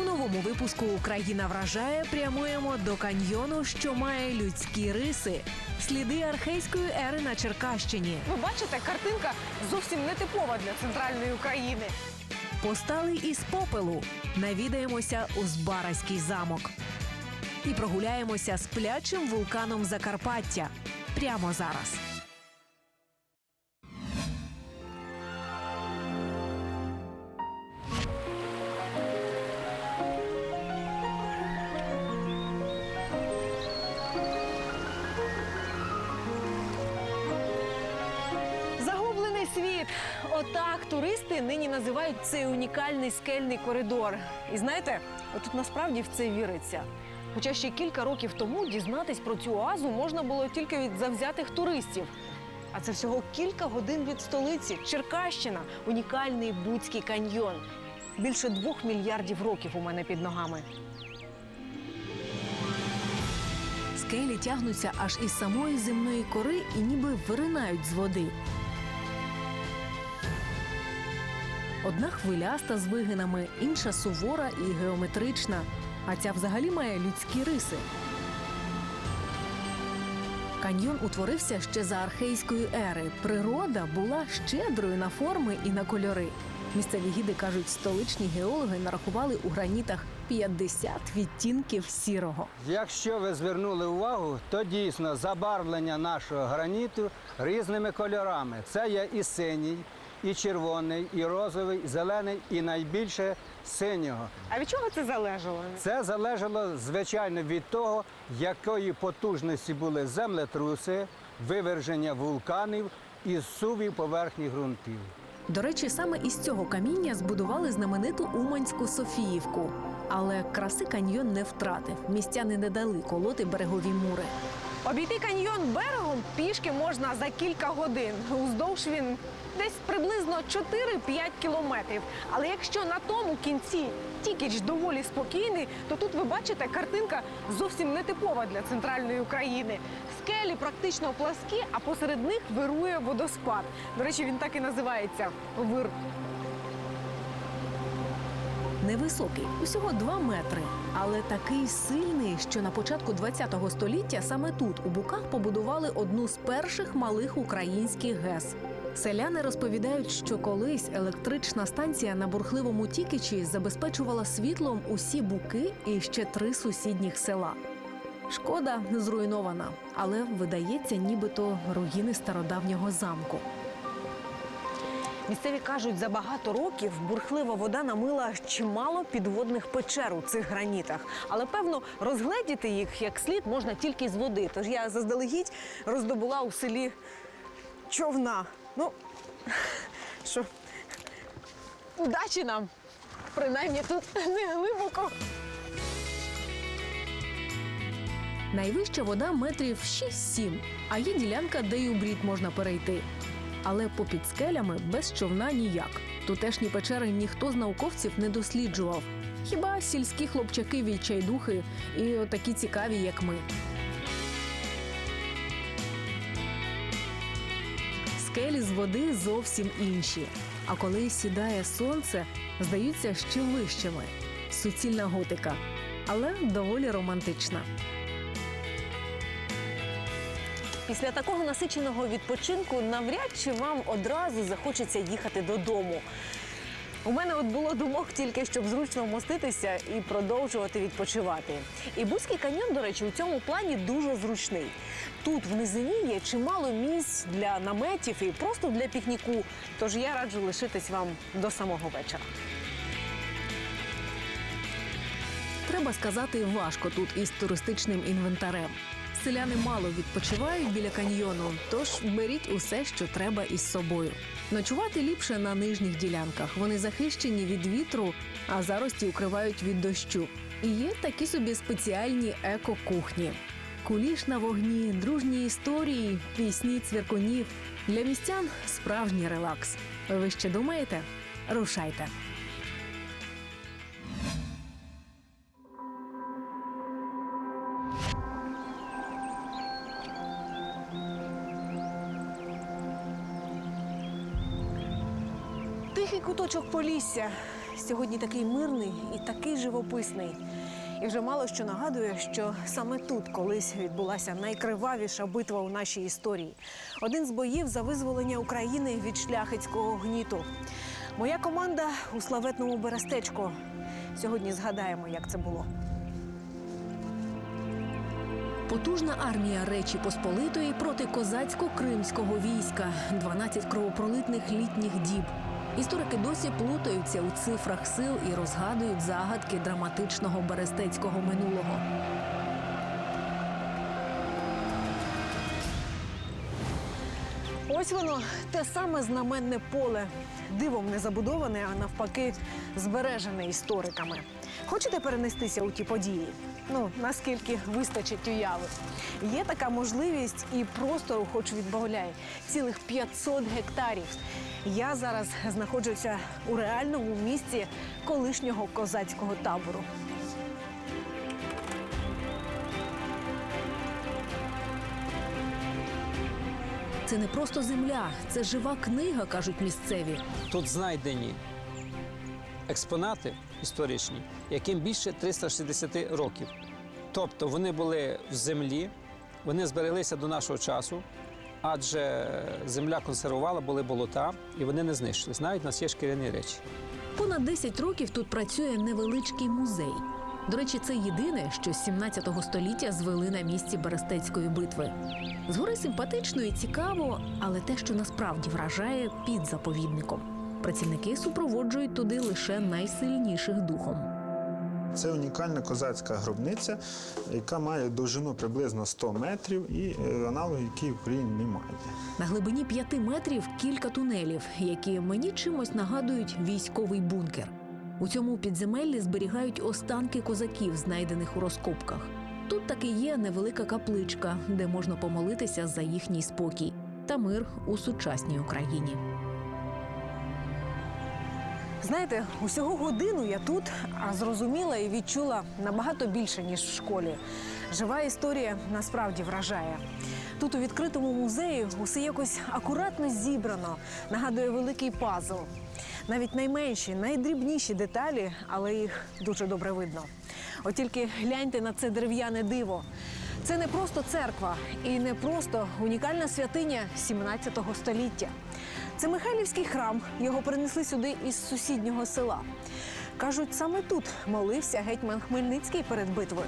У новому випуску Україна вражає прямуємо до каньйону, що має людські риси. Сліди архейської ери на Черкащині. Ви бачите, картинка зовсім не типова для центральної України. Постали із попелу. Навідаємося у Збаразький замок. І прогуляємося з плячим вулканом Закарпаття. Прямо зараз. Нині називають цей унікальний скельний коридор. І знаєте, отут насправді в це віриться. Хоча ще кілька років тому дізнатись про цю оазу можна було тільки від завзятих туристів. А це всього кілька годин від столиці. Черкащина унікальний Буцький каньйон. Більше двох мільярдів років у мене під ногами. Скелі тягнуться аж із самої земної кори і ніби виринають з води. Одна хвиляста з вигинами, інша сувора і геометрична, а ця взагалі має людські риси. Каньйон утворився ще за архейської ери. Природа була щедрою на форми і на кольори. Місцеві гіди кажуть, столичні геологи нарахували у гранітах 50 відтінків сірого. Якщо ви звернули увагу, то дійсно забарвлення нашого граніту різними кольорами. Це є і синій, і червоний, і розовий, і зелений, і найбільше синього. А від чого це залежало? Це залежало звичайно від того, якої потужності були землетруси, виверження вулканів і зсувів поверхні ґрунтів. До речі, саме із цього каміння збудували знамениту Уманську Софіївку. Але краси каньйон не втратив. Містяни не дали колоти берегові мури. Обійти каньйон берегом пішки можна за кілька годин. Уздовж він десь приблизно 4-5 кілометрів. Але якщо на тому кінці тікіч доволі спокійний, то тут ви бачите, картинка зовсім не типова для центральної України. Скелі практично пласкі, а посеред них вирує водоспад. До речі, він так і називається вир. Невисокий, усього 2 метри, але такий сильний, що на початку ХХ століття саме тут, у Буках, побудували одну з перших малих українських ГЕС. Селяни розповідають, що колись електрична станція на бурхливому Тікичі забезпечувала світлом усі буки і ще три сусідніх села. Шкода зруйнована, але видається, нібито руїни стародавнього замку. Місцеві кажуть, за багато років бурхлива вода намила чимало підводних печер у цих гранітах. Але певно розгледіти їх як слід можна тільки з води. Тож я заздалегідь роздобула у селі човна. Ну що, удачі нам! Принаймні тут не глибоко. Найвища вода метрів 6-7, а є ділянка, де й у брід можна перейти. Але попід скелями без човна ніяк. Тутешні печери ніхто з науковців не досліджував. Хіба сільські хлопчаки відчайдухи і отакі цікаві, як ми. Скелі з води зовсім інші. А коли сідає сонце, здаються ще вищими. Суцільна готика, але доволі романтична. Після такого насиченого відпочинку навряд чи вам одразу захочеться їхати додому. У мене от було думок тільки, щоб зручно вмоститися і продовжувати відпочивати. І Бузький каньйон, до речі, у цьому плані дуже зручний. Тут в низині є чимало місць для наметів і просто для пікніку. Тож я раджу лишитись вам до самого вечора. Треба сказати, важко тут із туристичним інвентарем. Селяни мало відпочивають біля каньйону, тож беріть усе, що треба із собою. Ночувати ліпше на нижніх ділянках. Вони захищені від вітру, а зарості укривають від дощу. І є такі собі спеціальні еко-кухні. Куліш на вогні, дружні історії, пісні цвіркунів. Для містян справжній релакс. Ви ще думаєте? Рушайте. Куточок Полісся. сьогодні такий мирний і такий живописний. І вже мало що нагадує, що саме тут колись відбулася найкривавіша битва у нашій історії. Один з боїв за визволення України від шляхетського гніту. Моя команда у славетному Берестечку. Сьогодні згадаємо, як це було. Потужна армія Речі Посполитої проти козацько-кримського війська, 12 кровопролитних літніх діб. Історики досі плутаються у цифрах сил і розгадують загадки драматичного берестецького минулого. Ось воно те саме знаменне поле, дивом не забудоване, а навпаки, збережене істориками. Хочете перенестися у ті події? Ну наскільки вистачить уяви? Є така можливість і простору, хоч відбавляй, цілих 500 гектарів. Я зараз знаходжуся у реальному місці колишнього козацького табору. Це не просто земля, це жива книга, кажуть місцеві. Тут знайдені експонати історичні, яким більше 360 років. Тобто вони були в землі, вони збереглися до нашого часу, адже земля консервувала, були болота, і вони не знищились. Навіть у нас є шкіряні речі. Понад 10 років тут працює невеличкий музей. До речі, це єдине, що з 17 століття звели на місці Берестецької битви. Згори симпатично і цікаво, але те, що насправді вражає під заповідником. Працівники супроводжують туди лише найсильніших духом. Це унікальна козацька гробниця, яка має довжину приблизно 100 метрів і е, аналогів, які в Україні немає. На глибині 5 метрів кілька тунелів, які мені чимось нагадують військовий бункер. У цьому підземеллі зберігають останки козаків, знайдених у розкопках. Тут таки є невелика капличка, де можна помолитися за їхній спокій та мир у сучасній Україні. Знаєте, усього годину я тут, а зрозуміла і відчула набагато більше, ніж в школі. Жива історія насправді вражає. Тут у відкритому музеї усе якось акуратно зібрано, нагадує великий пазл. Навіть найменші, найдрібніші деталі, але їх дуже добре видно. От тільки гляньте на це дерев'яне диво. Це не просто церква і не просто унікальна святиня 17 століття. Це Михайлівський храм. Його принесли сюди із сусіднього села. Кажуть, саме тут молився гетьман Хмельницький перед битвою.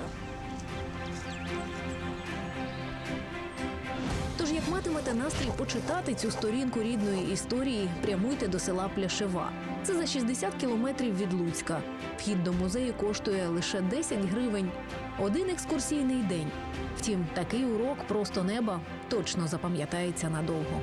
Як матимете настрій почитати цю сторінку рідної історії, прямуйте до села Пляшева. Це за 60 кілометрів від Луцька. Вхід до музею коштує лише 10 гривень. Один екскурсійний день. Втім, такий урок просто неба точно запам'ятається надовго.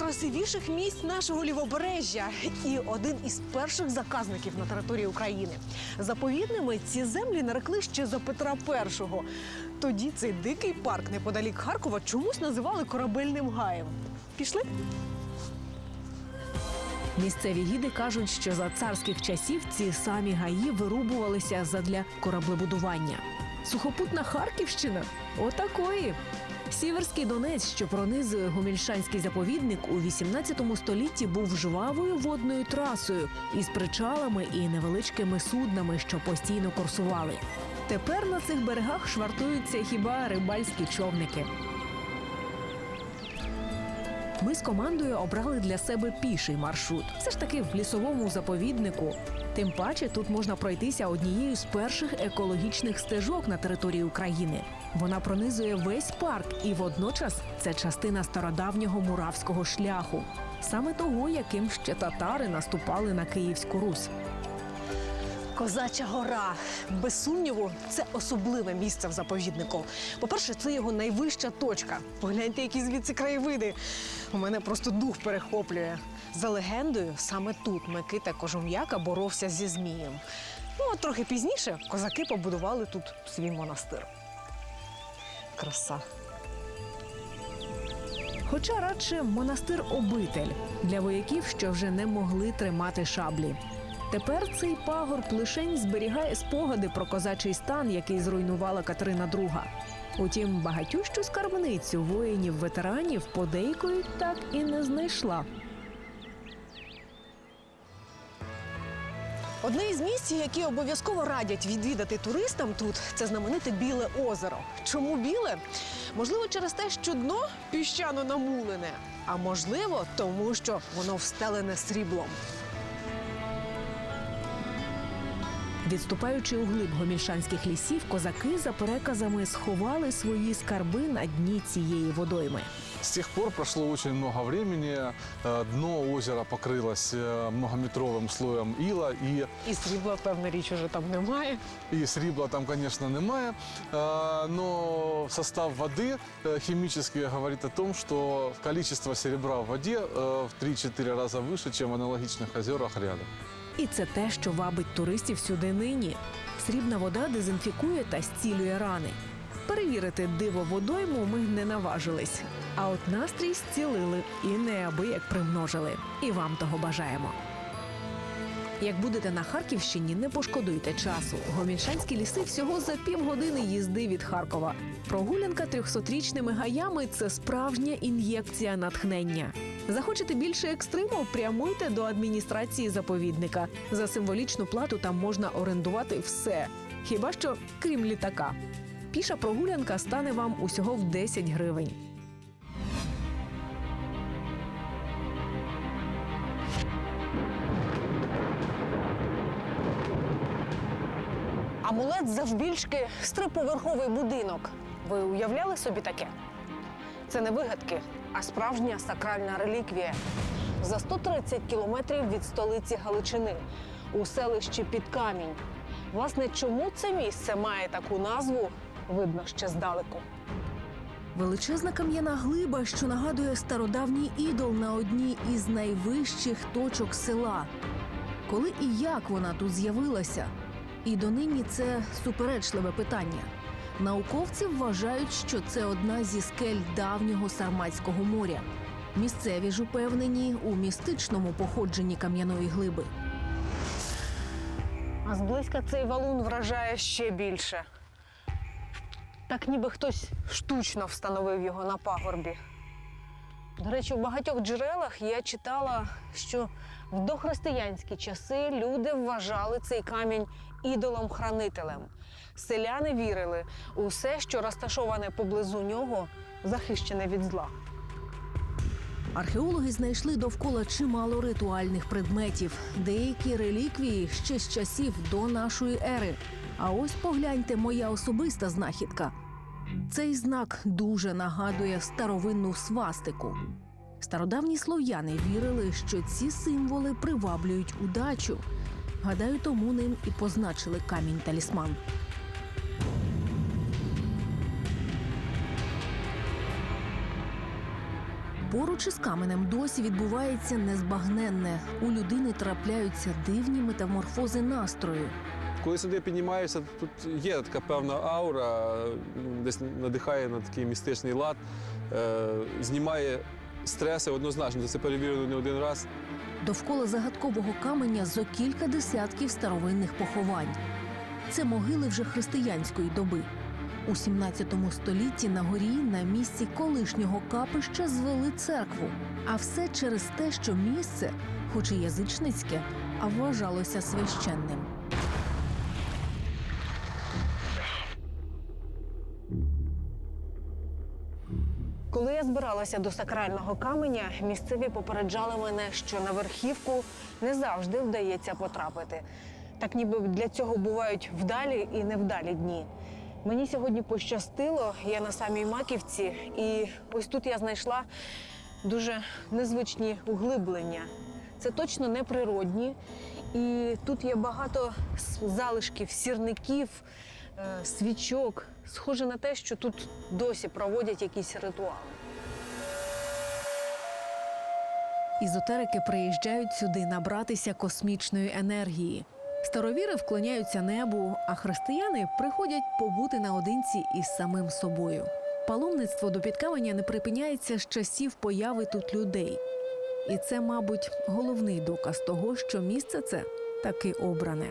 Найкрасивіших місць нашого лівобережжя і один із перших заказників на території України. Заповідними ці землі нарекли ще за Петра І. Тоді цей дикий парк неподалік Харкова чомусь називали корабельним гаєм. Пішли? Місцеві гіди кажуть, що за царських часів ці самі гаї вирубувалися задля кораблебудування. Сухопутна Харківщина отакої. Сіверський Донець, що пронизує гомільшанський заповідник, у 18 столітті був жвавою водною трасою із причалами і невеличкими суднами, що постійно курсували. Тепер на цих берегах швартуються хіба рибальські човники. Ми з командою обрали для себе піший маршрут. Все ж таки в лісовому заповіднику. Тим паче тут можна пройтися однією з перших екологічних стежок на території України. Вона пронизує весь парк, і водночас це частина стародавнього муравського шляху, саме того, яким ще татари наступали на Київську Русь. Козача гора. Без сумніву, це особливе місце в заповіднику. По-перше, це його найвища точка. Погляньте, які звідси краєвиди. У мене просто дух перехоплює. За легендою, саме тут Микита Кожум'яка боровся зі Змієм. Ну, а трохи пізніше козаки побудували тут свій монастир. Краса. Хоча радше монастир обитель для вояків, що вже не могли тримати шаблі. Тепер цей пагорб лишень зберігає спогади про козачий стан, який зруйнувала Катерина II. Утім, багатющу скарбницю воїнів-ветеранів подейкою так і не знайшла. Одне із місць, які обов'язково радять відвідати туристам тут, це знамените Біле озеро. Чому біле? Можливо, через те, що дно піщано намулене, а можливо, тому що воно встелене сріблом. Відступаючи у глиб гомільшанських лісів, козаки за переказами сховали свої скарби на дні цієї водойми. С тех пор прошло очень много времени. Э, Дно озера покрылось э, многометровым слоем ила, и, І срібла, певна річ, уже там немає. и срібла там, конечно, немає. Э, Но состав воды э, химически говорит о том, что количество серебра в воде э, в 3-4 раза выше, чем в аналогичных озерах рядом. І це те, що вабить туристів сюди нині. Срібна вода дезінфікує та зцілює рани. Перевірити диво водойму ми не наважились. А от настрій зцілили і неабияк примножили. І вам того бажаємо. Як будете на Харківщині, не пошкодуйте часу. Гомільшанські ліси всього за півгодини їзди від Харкова. Прогулянка трьохсотрічними гаями це справжня ін'єкція натхнення. Захочете більше екстриму? Прямуйте до адміністрації заповідника. За символічну плату там можна орендувати все, хіба що крім літака. Піша прогулянка стане вам усього в 10 гривень. Амулет завбільшки з триповерховий будинок. Ви уявляли собі таке? Це не вигадки, а справжня сакральна реліквія. За 130 кілометрів від столиці Галичини у селищі Підкамінь. Власне, чому це місце має таку назву, видно ще здалеку. Величезна кам'яна глиба, що нагадує стародавній ідол на одній із найвищих точок села. Коли і як вона тут з'явилася? І донині це суперечливе питання. Науковці вважають, що це одна зі скель давнього Сарматського моря. Місцеві ж упевнені у містичному походженні кам'яної глиби. А зблизька цей валун вражає ще більше. Так ніби хтось штучно встановив його на пагорбі. До речі, в багатьох джерелах я читала, що в дохристиянські часи люди вважали цей камінь ідолом-хранителем. Селяни вірили у все, що розташоване поблизу нього, захищене від зла. Археологи знайшли довкола чимало ритуальних предметів, деякі реліквії ще з часів до нашої ери. А ось погляньте моя особиста знахідка. Цей знак дуже нагадує старовинну свастику. Стародавні слов'яни вірили, що ці символи приваблюють удачу. Гадаю, тому ним і позначили камінь талісман. Поруч із каменем досі відбувається незбагненне. У людини трапляються дивні метаморфози настрою. Коли сюди піднімаєшся, тут є така певна аура, десь надихає на такий містичний лад, е, знімає стреси однозначно. Це перевірено не один раз. Довкола загадкового каменя зо кілька десятків старовинних поховань. Це могили вже християнської доби. У 17 столітті на горі на місці колишнього капища звели церкву. А все через те, що місце, хоч і язичницьке, а вважалося священним. Я збиралася до сакрального каменя, місцеві попереджали мене, що на верхівку не завжди вдається потрапити. Так ніби для цього бувають вдалі і невдалі дні. Мені сьогодні пощастило, я на самій маківці, і ось тут я знайшла дуже незвичні углиблення. Це точно не природні. І тут є багато залишків, сірників, е, свічок. Схоже на те, що тут досі проводять якісь ритуали. Ізотерики приїжджають сюди набратися космічної енергії. Старовіри вклоняються небу, а християни приходять побути наодинці із самим собою. Паломництво до підкаменя не припиняється з часів появи тут людей. І це, мабуть, головний доказ того, що місце це таки обране.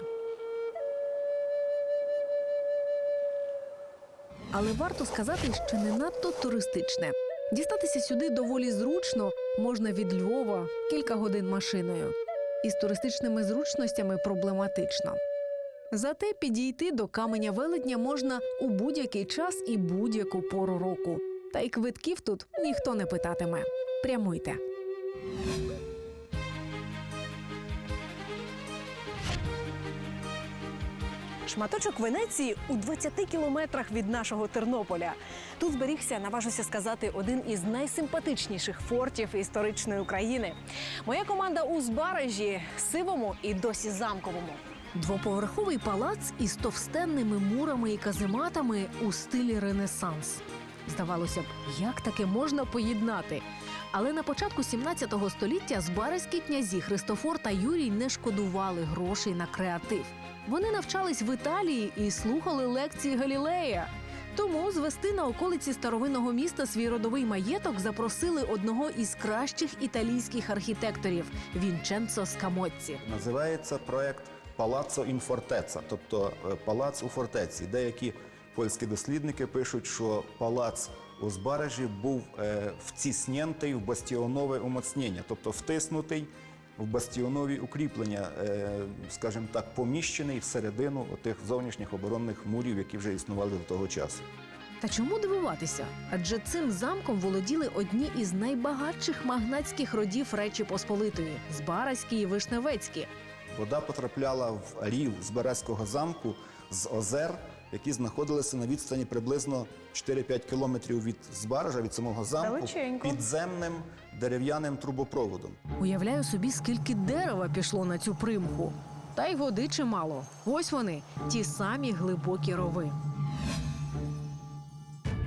Але варто сказати, що не надто туристичне. Дістатися сюди доволі зручно можна від Львова кілька годин машиною. Із туристичними зручностями проблематично. Зате підійти до каменя велетня можна у будь-який час і будь-яку пору року. Та й квитків тут ніхто не питатиме. Прямуйте. Шматочок Венеції у 20 кілометрах від нашого Тернополя. Тут зберігся, наважуся сказати, один із найсимпатичніших фортів історичної України. Моя команда у Збаражі, сивому і досі замковому. Двоповерховий палац із товстенними мурами і казематами у стилі Ренесанс. Здавалося б, як таке можна поєднати? Але на початку 17 століття збаразькі князі Христофор та Юрій не шкодували грошей на креатив. Вони навчались в Італії і слухали лекції Галілея. Тому звести на околиці старовинного міста свій родовий маєток запросили одного із кращих італійських архітекторів Вінченцо Скамоцці. Називається проект Палаццо ін фортеця, тобто е, палац у фортеці. Деякі польські дослідники пишуть, що палац у Збаражі був е, вціснєнтий в бастіонове умоцнення, тобто втиснутий в бастіонові укріплення, е, скажімо так, поміщений всередину тих зовнішніх оборонних мурів, які вже існували до того часу. Та чому дивуватися? Адже цим замком володіли одні із найбагатших магнатських родів Речі Посполитої Збаразькі і Вишневецькі. Вода потрапляла в рів Збаразького замку з озер, які знаходилися на відстані приблизно 4-5 кілометрів від Збаража, від самого замку, Далеченько. підземним дерев'яним трубопроводом. Уявляю собі, скільки дерева пішло на цю примху. Та й води чимало. Ось вони, ті самі глибокі рови.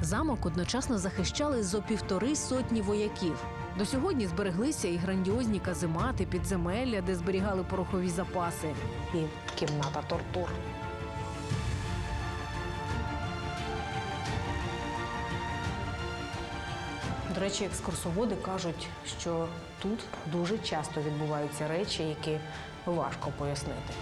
Замок одночасно захищали зо півтори сотні вояків. До сьогодні збереглися і грандіозні каземати, підземелля, де зберігали порохові запаси. І кімната тортур. Речі, екскурсоводи кажуть, що тут дуже часто відбуваються речі, які важко пояснити.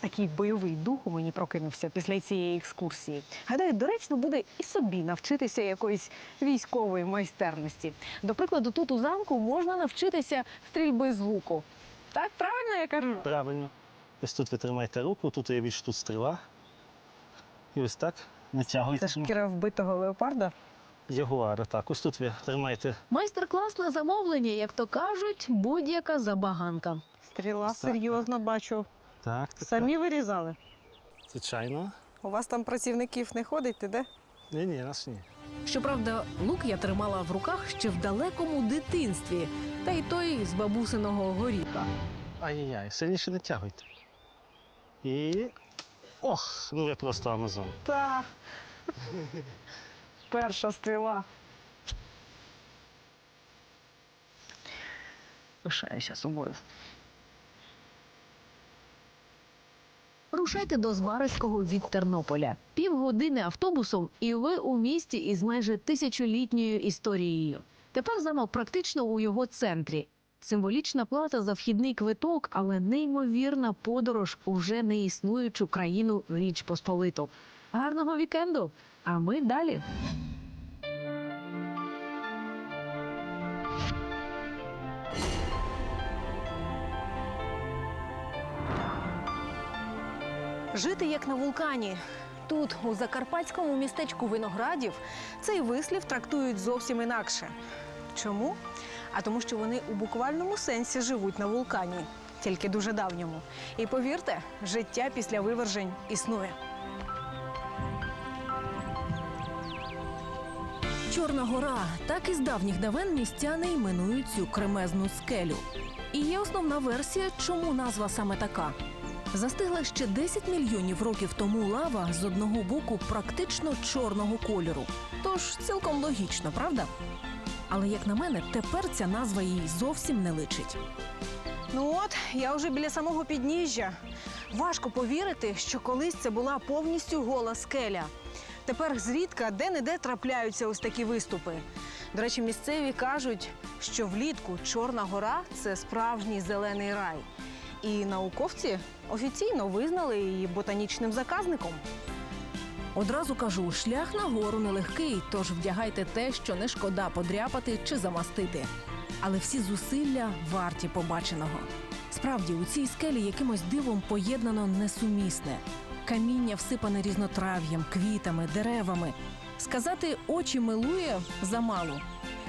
Такий бойовий дух у мені прокинувся після цієї екскурсії. Гадаю, доречно буде і собі навчитися якоїсь військової майстерності. До прикладу, тут у замку можна навчитися стрільби з луку. Так, правильно я кажу? Правильно. Ось тут ви тримаєте руку, тут є більш тут стріла. І ось так натягуєте. Це шкіра вбитого леопарда. Ягуара. Так, ось тут ви тримаєте. Майстер-клас на замовлення, як то кажуть, будь-яка забаганка. Стріла серйозно бачу. Так, так, Самі вирізали. Звичайно. У вас там працівників не ходить, де? Ні, ні, нас ні. Щоправда, лук я тримала в руках ще в далекому дитинстві, та й той з бабусиного горіха. Ай-яй-яй, сильніше не тягуйте. І. Ох, ну ви просто Амазон. Так. Перша стріла. Пишаюся собою. Рушайте до Збаразького від Тернополя. Півгодини автобусом, і ви у місті із майже тисячолітньою історією. Тепер замок практично у його центрі. Символічна плата за вхідний квиток, але неймовірна подорож у вже не існуючу країну Річ Посполиту. Гарного вікенду! А ми далі. Жити як на вулкані. Тут, у закарпатському містечку Виноградів, цей вислів трактують зовсім інакше. Чому? А тому, що вони у буквальному сенсі живуть на вулкані, тільки дуже давньому. І повірте, життя після вивержень існує. Чорна гора так і з давніх давен містяни іменують цю кремезну скелю. І є основна версія, чому назва саме така. Застигла ще 10 мільйонів років тому лава з одного боку практично чорного кольору. Тож цілком логічно, правда? Але як на мене, тепер ця назва їй зовсім не личить. Ну от, я вже біля самого підніжжя. Важко повірити, що колись це була повністю гола скеля. Тепер зрідка де-не-де трапляються ось такі виступи. До речі, місцеві кажуть, що влітку Чорна гора це справжній зелений рай. І науковці офіційно визнали її ботанічним заказником. Одразу кажу, шлях на гору нелегкий, тож вдягайте те, що не шкода подряпати чи замастити. Але всі зусилля варті побаченого. Справді, у цій скелі якимось дивом поєднано несумісне. Каміння всипане різнотрав'ям, квітами, деревами. Сказати очі милує замало.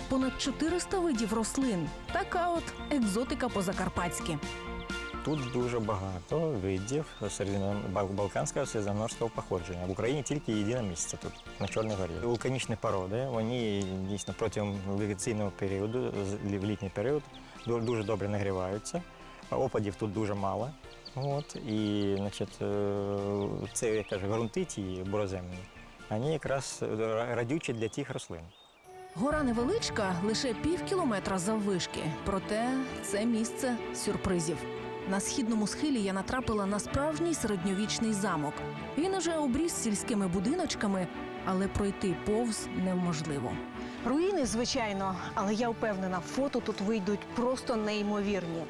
Понад 400 видів рослин. Така от екзотика по-закарпатськи. Тут дуже багато видів балканського середземноморського походження. В Україні тільки єдине місце тут, на Чорній горі. Вулканічні породи, вони дійсно протягом вегетаційного періоду, в літній період, дуже добре нагріваються. Опадів тут дуже мало. От, і значить, е, це, як кажуть, ґрунти ті бороземні, вони якраз радючі для тих рослин. Гора невеличка, лише пів кілометра заввишки. Проте це місце сюрпризів. На східному схилі я натрапила на справжній середньовічний замок. Він уже обріз сільськими будиночками, але пройти повз неможливо. Руїни, звичайно, але я впевнена, фото тут вийдуть просто неймовірні.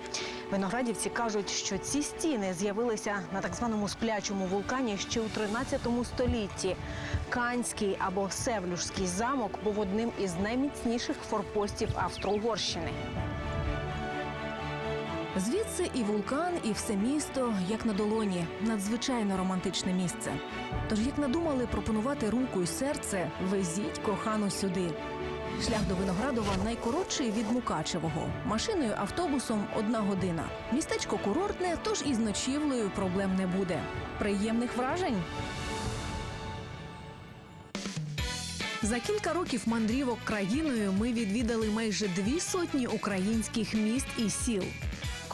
Виноградівці кажуть, що ці стіни з'явилися на так званому сплячому вулкані ще у 13 столітті. Канський або Севлюшський замок був одним із найміцніших форпостів Австро-Угорщини. Звідси і вулкан, і все місто, як на долоні, надзвичайно романтичне місце. Тож, як надумали пропонувати руку і серце, везіть кохану сюди. Шлях до Виноградова найкоротший від Мукачевого. Машиною, автобусом одна година. Містечко курортне, тож із ночівлею проблем не буде. Приємних вражень. За кілька років мандрівок країною ми відвідали майже дві сотні українських міст і сіл.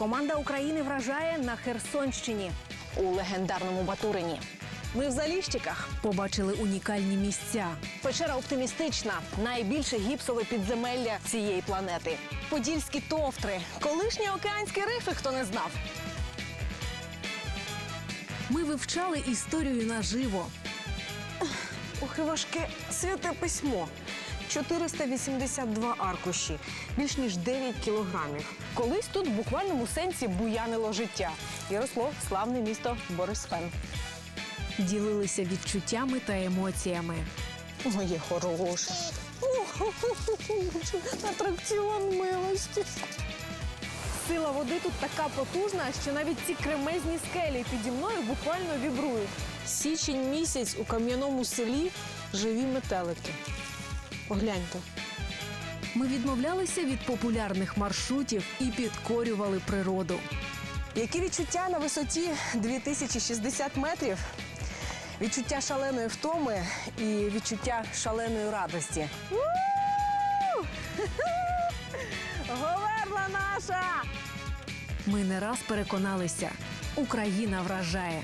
Команда України вражає на Херсонщині у легендарному Батурині. Ми в Заліщиках. Побачили унікальні місця. Печера оптимістична, найбільше гіпсове підземелля цієї планети. Подільські товтри, колишні океанські рифи, хто не знав. Ми вивчали історію наживо. Ох, і важке святе письмо. 482 аркуші, більш ніж 9 кілограмів. Колись тут в буквальному сенсі буянило життя і росло славне місто Борисфен. Ділилися відчуттями та емоціями. Моє хороше. Атракціон милості. Сила води тут така потужна, що навіть ці кремезні скелі піді мною буквально вібрують. Січень місяць у кам'яному селі живі метелики. Погляньте. Ми відмовлялися від популярних маршрутів і підкорювали природу. Які відчуття на висоті 2060 метрів? Відчуття шаленої втоми і відчуття шаленої радості. Говерла наша! Ми не раз переконалися, Україна вражає.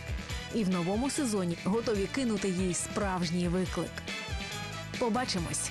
І в новому сезоні готові кинути їй справжній виклик. Побачимось!